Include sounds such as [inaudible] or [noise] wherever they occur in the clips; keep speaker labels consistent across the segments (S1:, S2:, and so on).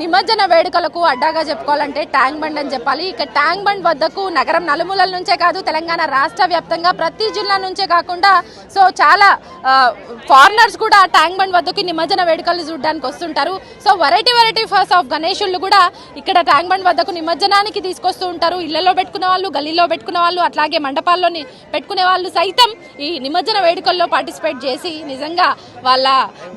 S1: నిమజ్జన వేడుకలకు అడ్డాగా చెప్పుకోవాలంటే ట్యాంక్ బండ్ అని చెప్పాలి. ఇక ట్యాంక్ బండ్ వద్దకు నగరం నలుమూలల నుంచే కాదు తెలంగాణ రాష్ట్ర వ్యాప్తంగా ప్రతి జిల్లా నుంచే కాకుండా సో చాలా ఫారినర్స్ కూడా ట్యాంక్ బండ్ వద్దకు నిమజ్జన వేడుకలు చూడడానికి వస్తుంటారు. So variety variety first of గణేషులు కూడా ఇక్కడ ట్యాంక్ బండ్ వద్దకు నిమజ్జనానికి తీసుకొస్తూ ఉంటారు. ఇళ్ళలో పెట్టుకునే వాళ్ళు గల్లీలో పెట్టుకునే వాళ్ళు అట్లాగే మండపాల్లోని పెట్టుకునే వాళ్ళు సైతం ఈ నిమజ్జన వేడుకల్లో పార్టిసిపేట్ చేసి నిజంగా వాళ్ళ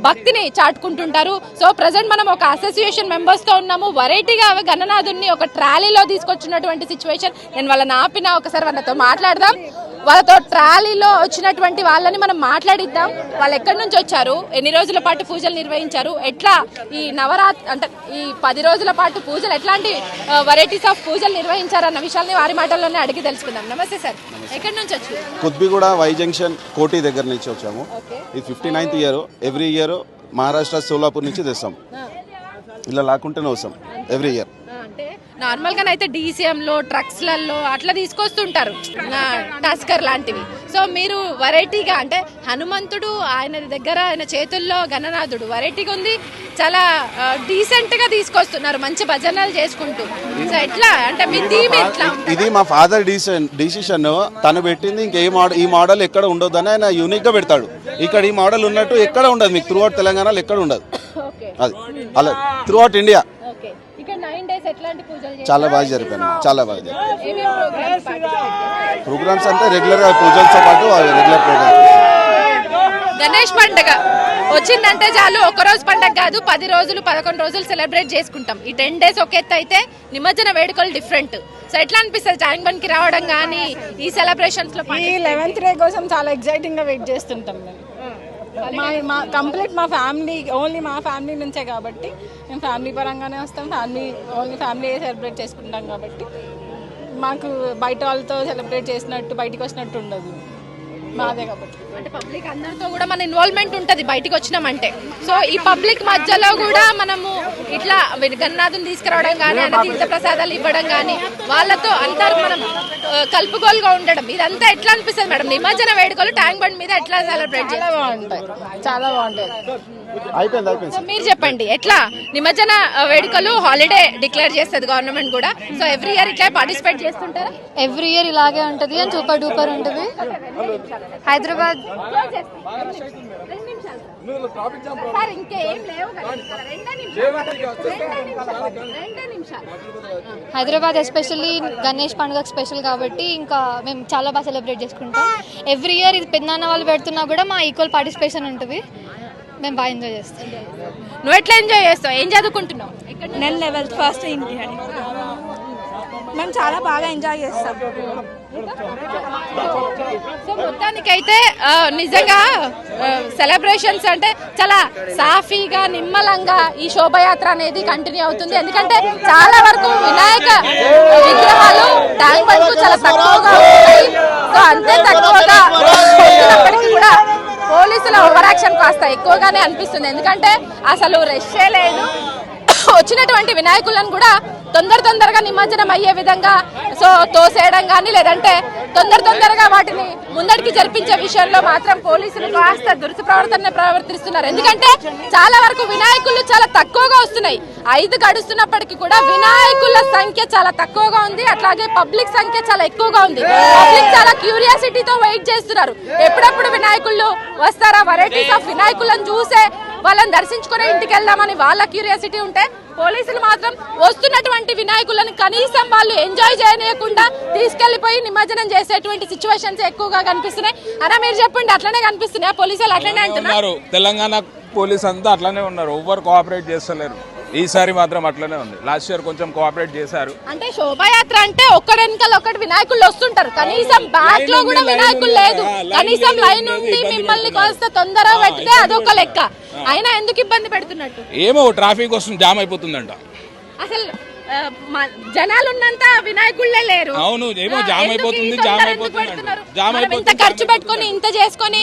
S1: భక్తిని చాటుకుంటుంటారు. సో ప్రజెంట్ మనం ఒక అసోసియేషన్ మెంబర్స్ తో ఉన్నాము. వెరైటీగా గణనాథుని ఒక ట్రాలీలో తీసుకొచ్చినటువంటి సిచ్యువేషన్ నేను వాళ్ళని ఆపిన ఒకసారి వాళ్ళతో మాట్లాడదాం. వాళ్ళతో ట్రాలీలో వచ్చినటువంటి వాళ్ళని మనం మాట్లాడిద్దాం. వాళ్ళు ఎక్కడి నుంచి వచ్చారు? ఎన్ని రోజుల పాటు పూజలు నిర్వహించారు? ఎట్లా ఈ నవరాత్రి అంటే ఈ పది రోజుల పాటు పూజలు ఎట్లాంటి వెరైటీస్ ఆఫ్ పూజలు నిర్వహించారు అన్న విషయాల్ని వారి మాటల్లోనే అడిగి తెలుసుకుందాం. నమస్తే సార్. ఎక్కడి నుంచి వచ్చారు?
S2: కుత్బిగూడ వై జంక్షన్ కోటి దగ్గర నుంచి వచ్చాము. ఇది fifty ninth year every year Maharashtra Solapur నుంచి తెస్తాం. ఇలా లాక్కుంటూనే వస్తాం ఎవ్రీ ఇయర్
S1: అంటే నార్మల్ గానైతే DCM లో ట్రక్స్లలో అట్లా తీసుకొస్తుంటారు. టస్కర్ లాంటివి. సో మీరు వెరైటీగా అంటే హనుమంతుడు ఆయన దగ్గర ఆయన చేతుల్లో గణనాథుడు వెరైటీగా ఉంది. చాలా డీసెంట్గా తీసుకొస్తున్నారు మంచి భజనలు చేసుకుంటూ. సో ఎట్లా? అంటే మీ థీమ్ ఎట్లా
S2: ఇది మా ఫాదర్ డిసిషన్ డిసిషన్ తను పెట్టింది ఇంకే మోడల్ ఈ మోడల్ ఎక్కడ ఉండొద్దని ఆయన యూనిక్గా పెడతాడు. ఇక్కడ ఈ మోడల్ ఉన్నట్టు ఎక్కడ ఉండదు మీకు త్రూ తెలంగాణలో ఎక్కడ ఉండదు. అది. అలా త్రూ అవుట్ ఇండియా
S1: ఓకే ఇక్కడ నైన్ డేస్ ఎట్లాంటి పూజలు చేస్తారు?
S2: చాలా బాగా జరిపాను చాలా బాగా జరిపాను? ప్రోగ్రామ్స్ అంటే రెగ్యులర్గా పూజలతో పాటు రెగ్యులర్ ప్రోగ్రామ్
S1: గణేష్ పండుగ వచ్చిందంటే చాలు. ఒక రోజు పండగ కాదు పది రోజులు పదకొండు రోజులు సెలబ్రేట్ చేసుకుంటాం. ఈ టెన్ డేస్ ఒక ఎత్తు అయితే నిమజ్జన వేడుకలు డిఫరెంట్ సో ఎట్లా అనిపిస్తుంది ట్యాంక్ బండ్కి రావడం కానీ ఈ సెలబ్రేషన్స్లో
S3: ఈ లెవెన్త్ డే కోసం చాలా ఎక్సైటింగ్గా వెయిట్ చేస్తుంటాం మేము. మా మా కంప్లీట్ మా ఫ్యామిలీ ఓన్లీ మా ఫ్యామిలీ నుంచే కాబట్టి మేము ఫ్యామిలీ పరంగానే వస్తాం ఫ్యామిలీ ఓన్లీ ఫ్యామిలీ సెలబ్రేట్ చేసుకుంటాం కాబట్టి మాకు బయట వాళ్ళతో సెలబ్రేట్ చేసినట్టు బయటికి వచ్చినట్టు ఉండదు. మాదే కాబట్టి
S1: అంటే పబ్లిక్ అందరితో కూడా మన ఇన్వాల్వ్మెంట్ ఉంటది బయటికి వచ్చినామంటే. సో ఈ పబ్లిక్ మధ్యలో కూడా మనము ఇట్లా గన్నాథుని తీసుకురావడం కానీ ఆయన తీర్థ ప్రసాదాలు ఇవ్వడం కానీ వాళ్ళతో అందరు మనం ఆ, కలుపుగోలుగా ఉండడం ఇదంతా ఎట్లా అనిపిస్తుంది మేడం? నిమజ్జన వేడుకలు ట్యాంక్ బండ్ మీద ఎట్లా సెలబ్రేట్
S3: చాలా బాగుంటాయి. చాలా బాగుంటాయి.
S2: అయిపోయింది అయిపోయింది.
S1: మీరు చెప్పండి ఎట్లా? నిమజ్జన వేడుకలు హాలిడే డిక్లేర్ చేస్తుంది గవర్నమెంట్ కూడా. సో ఎవ్రీ ఇయర్ ఇట్లా పార్టిసిపేట్ చేస్తుంటారా?
S4: ఎవ్రీ ఇయర్ ఇలాగే ఉంటుంది అని సూపర్ డూపర్ ఉంటుంది. హైదరాబాద్. హైదరాబాద్ ఎస్పెషల్లీ గణేష్ పండుగ స్పెషల్ కాబట్టి ఇంకా మేము చాలా బాగా సెలబ్రేట్ చేసుకుంటాం. ఎవ్రీ ఇయర్ ఇది పెద్దనాన్న వాళ్ళు పెడుతున్నా కూడా మా ఈక్వల్ పార్టిసిపేషన్ ఉంటుంది. మేము బాగా ఎంజాయ్ చేస్తాం.
S1: నువ్వు ఎట్లా ఎంజాయ్ చేస్తావు? ఏం చదువుకుంటున్నావు?
S5: నేను లెవెల్త్ ఫస్ట్ ఇంటి మేము చాలా బాగా ఎంజాయ్ చేస్తాం.
S1: సో మొత్తానికైతే నిజంగా సెలబ్రేషన్స్ అంటే చాలా సాఫీగా నిమ్మలంగా ఈ శోభయాత్ర అనేది కంటిన్యూ అవుతుంది. ఎందుకంటే చాలా వరకు వినాయక విగ్రహాలు ట్యాంక్ బండ్కు చాలా తక్కువగా ఉంటాయి. సో అంతే తక్కువగా కూడా పోలీసుల ఓవర్ యాక్షన్ కాస్త ఎక్కువగానే అనిపిస్తుంది. ఎందుకంటే అసలు రష్యే లేదు. వచ్చినటువంటి వినాయకులను కూడా తొందర తొందరగా నిమజ్జనం అయ్యే విధంగా సో తోసేయడం కానీ లేదంటే తొందర తొందరగా వాటిని ముందడికి జరిపించే విషయంలో మాత్రం పోలీసులు కాస్త దురుసు ప్రవర్తన ప్రవర్తిస్తున్నారు. ఎందుకంటే చాలా వరకు వినాయకులు తక్కువగా వస్తున్నాయి. ఐదు గడుస్తున్నప్పటికీ కూడా వినాయకుల సంఖ్య చాలా తక్కువగా ఉంది. అట్లాగే పబ్లిక్ సంఖ్య చాలా ఎక్కువగా ఉంది. పబ్లిక్ చాలా క్యూరియాసిటీతో వెయిట్ చేస్తున్నారు. ఎప్పుడెప్పుడు వినాయకులు వస్తారా? వెరైటీస్ ఆఫ్ వినాయకులను చూసే వాళ్ళని దర్శించుకునే ఇంటికి వెళ్దామని వాళ్ళ క్యూరియాసిటీ ఉంటే పోలీసులు మాత్రం వస్తున్నటువంటి వినాయకులను కనీసం వాళ్ళు ఎంజాయ్ చేయనీయకుండా తీసుకెళ్ళిపోయి నిమజ్జనం చేసేటువంటి సిచ్యువేషన్స్ ఎక్కువగా కనిపిస్తున్నాయి. అలా మీరు చెప్పండి అట్లనే కనిపిస్తున్నాయి? పోలీసులు అట్లనే అంటున్నారు?
S6: తెలంగాణ పోలీస్ అంతా అట్లానే ఉన్నారు. ఎవరు కోఆపరేట్ చేస్తలేరు. ఈసారి మాత్రం అట్లనే ఉంది. లాస్ట్ ఇయర్ కొంచెం కోఆపరేట్ చేశారు.
S1: అంటే శోభాయాత్ర అంటే ఒక్కడి వెనకాల ఒక్కటి వినాయకులు వస్తుంటారు. కనీసం బ్యాక్లో కూడా వినాయకులు లేదు. కనీసం లైన్ ఉండి మిమ్మల్ని కాస్త తొందరగా పెడితే అదొక లెక్క. అయినా ఎందుకు ఇబ్బంది పెడుతున్నట్టు?
S6: ఏమో ట్రాఫిక్ వస్తుంది జామ్ అయిపోతుందంట.
S1: అసలు జనాలు ఉన్నంత వినాయకుళ్ళే లేరు.
S6: అవును, ఏమో జామ్ అయిపోతుంది,
S1: తొందర
S6: జామ్ అయిపోతుంది. జామ్
S1: మనం ఇంత ఖర్చు పెట్టుకొని ఇంత చేసుకొని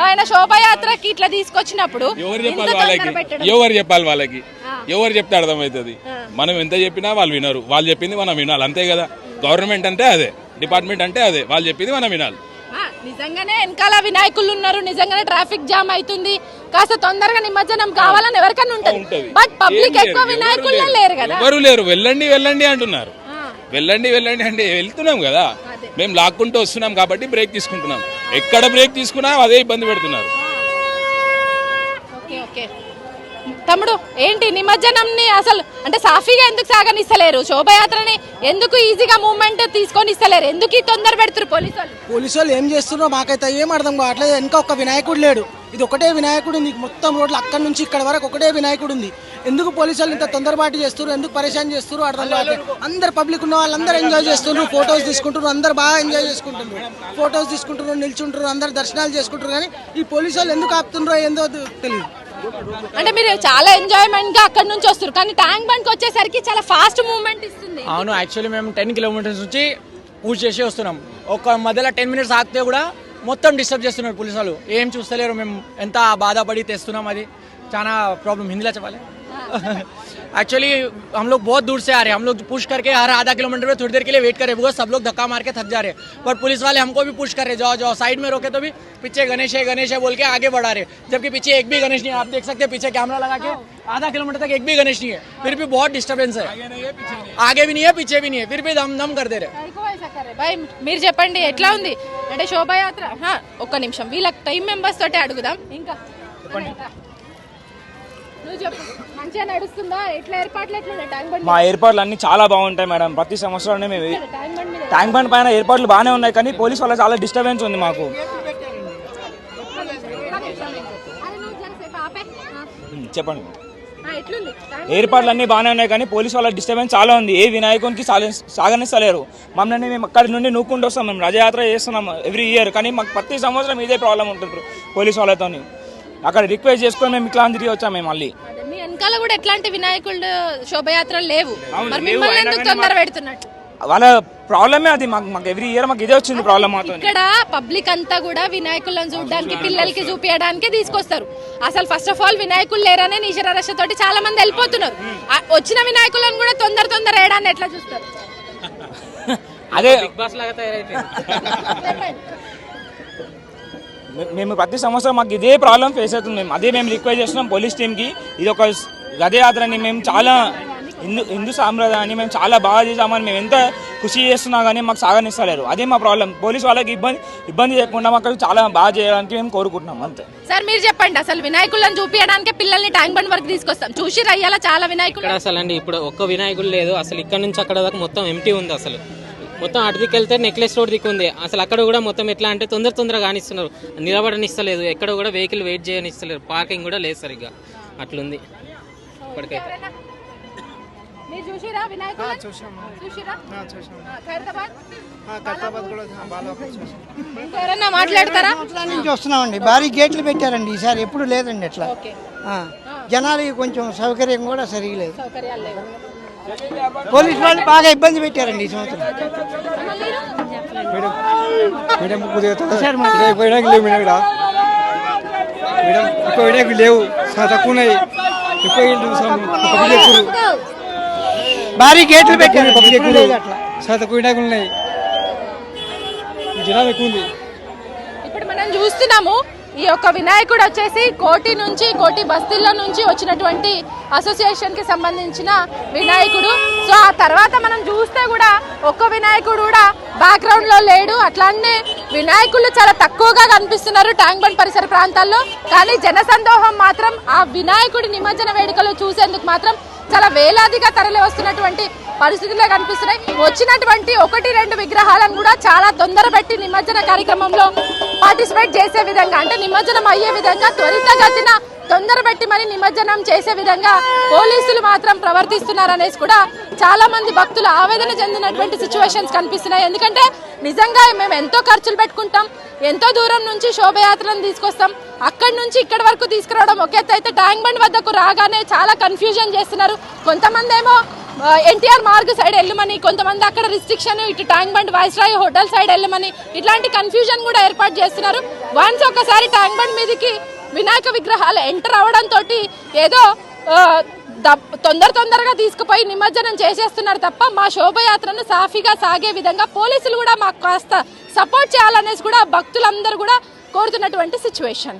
S1: ఆయన శోభయాత్రకి ఇట్లా తీసుకొచ్చినప్పుడు
S6: ఎవరు చెప్పాలి వాళ్ళకి. ఎవరు చెప్పాలి వాళ్ళకి? ఎవరు చెప్తే అర్థమవుతుంది? మనం ఎంత చెప్పినా వాళ్ళు వినరు. వాళ్ళు చెప్పింది మనం వినాలి. అంతే కదా? గవర్నమెంట్ అంటే అదే. డిపార్ట్మెంట్ అంటే అదే. వాళ్ళు చెప్పింది మనం వినాలి.
S1: నిజంగానే వెనకాల వినాయకులు ఉన్నారు. నిజంగానే ట్రాఫిక్ జామ్ అవుతుంది. కాస్త తొందరగా నిమజ్జనం కావాలని ఎవరికైనా ఉంటది. బట్ పబ్లిక్ ఎక్కువ వినాయకుల్లో
S6: ఎవరు
S1: లేరు కదా.
S6: ఎవరు లేరు. వెళ్ళండి వెళ్ళండి అంటున్నారు. వెళ్ళండి వెళ్ళండి అంటే వెళ్తున్నాం కదా. మేము లాక్కుంటూ వస్తున్నాం కాబట్టి బ్రేక్ తీసుకుంటున్నాం. ఎక్కడ బ్రేక్ తీసుకున్నా అదే ఇబ్బంది పెడుతున్నారు.
S1: Okay okay. తమ్ముడు ఏంటి నిమజ్జనంని అసలు అంటే సాఫీగా ఎందుకు సాగనిస్తలేరు? శోభయాత్రని ఎందుకు ఈజీగా మూవ్మెంట్ తీసుకొని ఇస్తలేరు? ఎందుకు ఈ తొందర పెడుతున్నారు పోలీసు వాళ్ళు
S7: పోలీసు వాళ్ళు ఏం చేస్తున్నారో మాకైతే ఏం అర్థం కావట్లేదు. వెనక ఒక వినాయకుడు లేడు. ఇది ఒకటే వినాయకుడు ఉంది. మొత్తం రోడ్లు అక్కడి నుంచి ఇక్కడ వరకు ఒకటే వినాయకుడు ఉంది. ఎందుకు పోలీసు వాళ్ళు ఇంత తొందరపాటు చేస్తారు ఎందుకు పరేషాన్ చేస్తారు అర్థం కాదు అందరు పబ్లిక్ ఉన్న వాళ్ళందరూ ఎంజాయ్ చేస్తున్నారు ఫొటోస్ తీసుకుంటున్నారు అందరు బాగా ఎంజాయ్ చేసుకుంటున్నారు. ఫొటోస్ తీసుకుంటున్నారు నిల్చుంటారు అందరు దర్శనాలు చేసుకుంటారు కానీ ఈ పోలీసు వాళ్ళు ఎందుకు ఆపుతున్నారో ఏందో తెలియదు
S1: అంటే మీరు చాలా ఎంజాయ్మెంట్గా అక్కడ నుంచి వస్తారు కానీ ట్యాంక్ బండ్ వచ్చేసరికి చాలా ఫాస్ట్ మూవ్మెంట్ ఇస్తుంది.
S8: అవును యాక్చువల్లీ మేము టెన్ కిలోమీటర్స్ నుంచి పూజ చేసి వస్తున్నాం. ఒక మధ్యలో టెన్ మినిట్స్ ఆగితే కూడా మొత్తం డిస్టర్బ్ చేస్తున్నారు పోలీసు వాళ్ళు ఏం చూస్తలేరు మేము. ఎంత బాధపడి తెస్తున్నాం అది. చాలా ప్రాబ్లం హిందీలో చెప్పాలి. [laughs] एक्चुअली हम लोग बहुत दूर से आ रहे हैं हम लोग पुश करके हर आधा किलोमीटर में थोड़ी देर के लिए वेट कर रहे हैं बिकॉज सब लोग धक्का मार के थक जा रहे हैं बट पुलिस वाले हमको भी पुश कर रहे हैं जाओ जाओ साइड में रोके तो भी पीछे गणेश है गणेश है बोल के आगे बढ़ा रहे हैं जबकि पीछे एक भी गणेश नहीं है आप देख सकते हैं पीछे कैमरा लगा के आधा किलोमीटर तक एक भी गणेश नहीं है फिर भी बहुत डिस्टर्बेंस है आगे भी नहीं है पीछे भी नहीं है फिर भी दम दम कर दे रहे हैं
S1: బాయ్ మీరు చెప్పండి ఎట్లా ఉంది అంటే శోభయాత్ర హా, ఒక్క నిమిషం వీళ్ళకి టైం మెంబర్స్ తోటే అడుగుదాం ఇంకా నువ్వు చెప్పు. మంచిగా నడుస్తుందా? ఎట్లా ఏర్పాట్లు ఎట్లా ట్యాంక్ బండ్
S9: మా ఏర్పాట్లు అన్ని చాలా బాగుంటాయి మేడం. ప్రతి సంవత్సరం మేము
S1: ట్యాంక్ బండ్ మీద
S9: ట్యాంక్ బండ్ పైన ఏర్పాట్లు బాగానే ఉన్నాయి కానీ పోలీస్ వల్ల చాలా డిస్టర్బెన్స్ ఉంది మాకు.
S1: అరే నువ్వు జరసేపు ఆపే. ఆ,
S9: ఉమ్, చెప్పండి.
S1: ఆ, ఎట్లుంది? ట్యాంక్
S9: ఏర్పాట్లు అన్ని బాగానే ఉన్నాయి కానీ పోలీస్ వాళ్ళ డిస్టర్బెన్స్ చాలా ఉంది. ఏ వినాయకునికి సాగ- సాగనిస్తలేరు. మమ్మల్ని మేము అక్కడి నుండి నూక్కుంటూ వస్తాం. మేము రథయాత్ర చేస్తున్నాం ఎవ్రీ ఇయర్. కానీ మాకు ప్రతి సంవత్సరం ఇదే ప్రాబ్లం ఉంటుంది పోలీస్ వాళ్ళతోని. అక్కడ రిక్వెస్ట్ చేసుకొని మేము ఇట్లా తిరిగి వచ్చాం మేము మళ్ళీ.
S1: అదే, మీ వెనకాల కూడా ఎట్లాంటి వినాయకుడు శోభయాత్రలు లేవు. మరి మిమ్మల్ని ఎందుకు తొందర పెడుతున్నట్టు?
S9: వాళ్ళ ప్రాబ్లమే అది. మాకు మాకు ఎవ్రీ ఇయర్ మాకు ఇదే వచ్చింది ప్రాబ్లం మాతో
S1: ఇక్కడ పబ్లిక్ అంతా కూడా వినాయకులను చూడడానికి పిల్లలకి చూపించడానికి తీసుకొస్తారు. అసలు ఫస్ట్ ఆఫ్ ఆల్ వినాయకులు లేరనే నిశరారశ తోటి చాలా మంది వెళ్ళిపోతున్నారు. ఆ వచ్చిన వినాయకులను కూడా తొందర తొందర వేయడాన్ని ఎట్లా చూస్తారు?
S9: అదే
S1: చెప్పండి.
S9: మే- మేము ప్రతి సంవత్సరం మాకు ఇదే ప్రాబ్లం ఫేస్ అవుతుంది. మేము అదే మేము రిక్వెస్ట్ చేస్తున్నాం పోలీస్ టీమ్కి ఇది ఒక రథయాత్రని మేము చాలా హిందూ హిందూ సాంప్రదాయాన్ని మేము చాలా బాగా చేసామని మేము ఎంత కృషి చేస్తున్నా కానీ మాకు సాగనిస్తలేరు. అదే మా ప్రాబ్లం పోలీస్ వాళ్ళకి ఇబ్బంది ఇబ్బంది చేయకుండా మాకు చాలా బాగా చేయడానికి మేము కోరుకుంటున్నాం. అంతే.
S1: సార్ మీరు చెప్పండి. అసలు వినాయకులను చూపించడానికి పిల్లల్ని ట్యాంక్ బండ్ వరకు తీసుకొస్తాం. చూసి రయ్యాల చాలా వినాయకులు.
S10: ఇక్కడ అసలు అండి ఇప్పుడు ఒక్క వినాయకుడు లేదు. అసలు ఇక్కడ నుంచి అక్కడ దాకా మొత్తం ఎంటీ ఉంది అసలు. మొత్తం అటు దిక్కు వెళ్తే నెక్లెస్ రోడ్ దిక్కు ఉంది. అసలు అక్కడ కూడా మొత్తం ఎట్లా అంటే తొందర తొందరగా కానిస్తున్నారు. నిలబడనిస్తలేదు. ఎక్కడ కూడా వెహికల్ వెయిట్ చేయనిస్తలేరు పార్కింగ్ కూడా లేదు సరిగ్గా. అట్లుంది. ఇప్పటికైతే.
S1: మీరు చూసిరా వినాయకులు చూసిరా? ఆ, ఖైరతాబాద్ ఇంకెవరన్నా మాట్లాడతారా?
S7: సంవత్సరాల నుంచి వస్తున్నామండి. భారీ గేట్లు పెట్టారండి ఈసారి. ఎప్పుడు లేదండి ఎట్లా
S1: ఓకే.
S7: ఆ, జనాలకి కొంచెం సౌకర్యం కూడా సరిగా లేదు.
S1: సౌకర్యాలు లేవు.
S7: పోలీసు వాళ్ళు బాగా ఇబ్బంది పెట్టారండి ఈ సంవత్సరం.
S11: మేడం కొద్దిగా వినాయకులు లేవు మేడం ఇక్కడ. మేడం ఎక్కువ వినాయకులు లేవు. చాలా తక్కువ ఉన్నాయి. ఎక్కువ ఏంటి పబ్లిక్ ఎక్కువ.
S7: భారీ గేట్లు పెట్టారు.
S11: పబ్లిక్ ఎక్కువ చాలా తక్కువ వినాయకులు ఉన్నాయి. జనాలు ఎక్కువ ఉంది.
S1: ఇప్పుడు మనం చూస్తున్నాము ఈ యొక్క వినాయకుడు వచ్చేసి కోటి నుంచి కోటి బస్తీల్లో నుంచి వచ్చినటువంటి అసోసియేషన్కి సంబంధించిన వినాయకుడు. సో ఆ తర్వాత మనం చూస్తే కూడా ఒక్క వినాయకుడు కూడా బ్యాక్గ్రౌండ్లో లేడు. అట్లానే వినాయకులు చాలా తక్కువగా కనిపిస్తున్నారు ట్యాంక్ బండ్ పరిసర ప్రాంతాల్లో. కానీ జనసందోహం మాత్రం ఆ వినాయకుడి నిమజ్జన వేడుకలు చూసేందుకు మాత్రం చాలా వేలాదిగా తరలి వస్తున్నటువంటి పరిస్థితుల్లో కనిపిస్తున్నాయి. వచ్చినటువంటి ఒకటి రెండు విగ్రహాలను కూడా చాలా తొందర పెట్టి నిమజ్జన కార్యక్రమంలో పార్టిసిపేట్ చేసే విధంగా అంటే నిమజ్జనం అయ్యే విధంగా త్వరితగతిన తొందర పెట్టి మరి నిమజ్జనం చేసే విధంగా పోలీసులు మాత్రం ప్రవర్తిస్తున్నారనేసి కూడా చాలా మంది భక్తులు ఆవేదన చెందినటువంటి సిచ్యువేషన్స్ కనిపిస్తున్నాయి. ఎందుకంటే నిజంగా మేము ఎంతో ఖర్చులు పెట్టుకుంటాం ఎంతో దూరం నుంచి శోభయాత్రను తీసుకొస్తాం అక్కడి నుంచి ఇక్కడి వరకు తీసుకురావడం ఒక అయితే ట్యాంక్ బండ్ వద్దకు రాగానే చాలా కన్ఫ్యూజన్ చేస్తున్నారు. కొంతమంది ఏమో ఎన్టీఆర్ మార్గ్ సైడ్ వెళ్ళమని కొంతమంది అక్కడ రిస్ట్రిక్షన్ ఇటు tank bund Viceroy hotel side వెళ్ళమని ఇట్లాంటి కన్ఫ్యూజన్ కూడా ఏర్పాటు చేస్తున్నారు. వన్స్ ఒకసారి ట్యాంక్ బండ్ మీదకి వినాయక విగ్రహాలు ఎంటర్ అవడంతో ఏదో తొందర తొందరగా తీసుకుపోయి నిమజ్జనం చేసేస్తున్నారు తప్ప మా శోభయాత్రను సాఫీగా సాగే విధంగా పోలీసులు కూడా మాకు కాస్త సపోర్ట్ చేయాలనేసి కూడా భక్తులందరూ కూడా కోరుతున్నటువంటి సిచ్యువేషన్